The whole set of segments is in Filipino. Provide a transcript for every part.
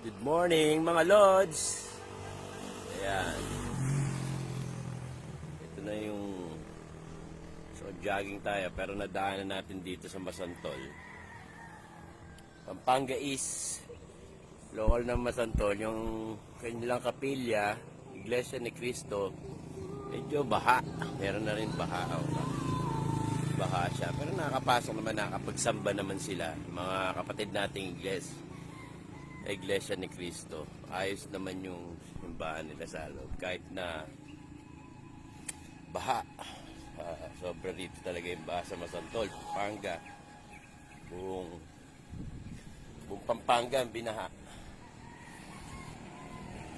Good morning mga Lods! Ayan. Ito na yung... So, jogging tayo pero nadaanan natin dito sa Masantol. Pampanga East. Local ng Masantol. Yung kanilang kapilya, Iglesia ni Cristo, medyo baha. Meron na rin baha. Oh, baha siya. Pero nakakapasok naman, nakakapagsamba naman sila. Mga kapatid nating iglesia. Iglesia ni Cristo. Ayos naman yung simbahan nila sa loob. Kahit na baha. Ah, sobra dito talaga yung baha sa Masantol, Pampanga. Buong, buong Pampanga ang binaha.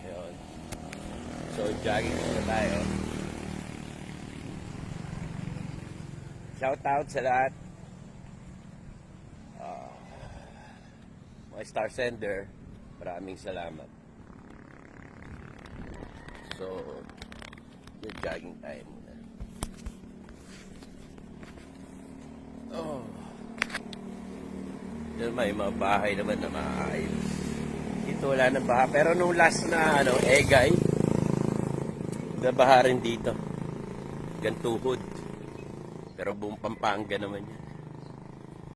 Ayun. So, jogging muna tayo. Shout out sa lahat. Ah, mga star sender, maraming salamat. So, yun, jogging tayo muna. Oh. Diyan may mga bahay naman na maayos. Dito wala nang baha. Pero nung last na, ano, egay, nabaha rin dito. Gantuhod. Pero buong Pampanga naman yan.